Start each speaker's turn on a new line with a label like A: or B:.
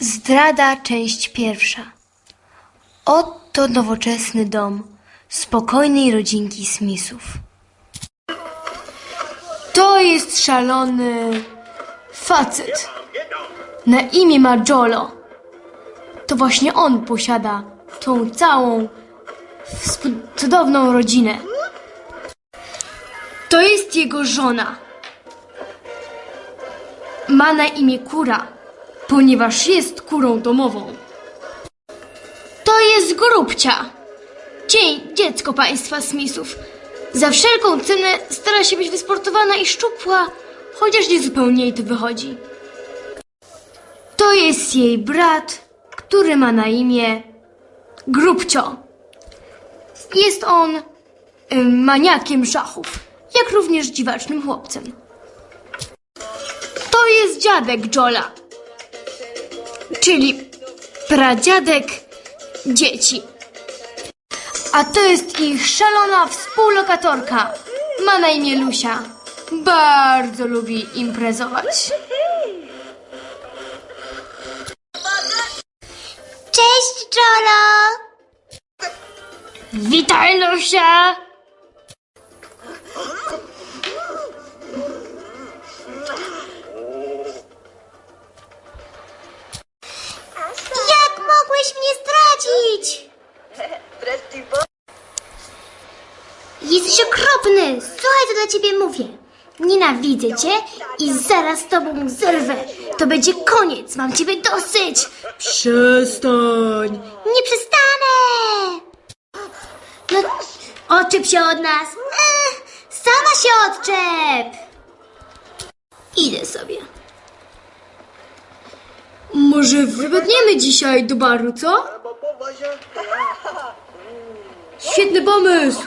A: Zdrada, część pierwsza. Oto nowoczesny dom spokojnej rodzinki Smithów. To jest szalony facet. Na imię ma Jolo. To właśnie on posiada tą całą cudowną rodzinę. To jest jego żona. Ma na imię Kura, ponieważ jest kurą domową. To jest Grubcia. Dzień, dziecko państwa Smithów. Za wszelką cenę stara się być wysportowana i szczupła, chociaż nie zupełnie jej to wychodzi. To jest jej brat, który ma na imię Grubcio. Jest on maniakiem szachów, jak również dziwacznym chłopcem. To jest dziadek Jola, czyli pradziadek dzieci. A to jest ich szalona współlokatorka. Ma na imię Lusia. Bardzo lubi imprezować.
B: Cześć, Jolo!
A: Witaj, Lusia!
B: Jesteś okropny! Słuchaj, co do ciebie mówię. Nienawidzę cię i zaraz z tobą zerwę. To będzie koniec, mam ciebie dosyć.
A: Przestań!
B: Nie przestanę! No, odczep się od nas. Ech, sama się odczep! Idę sobie.
A: Może wypadniemy dzisiaj do baru, co? Świetny pomysł!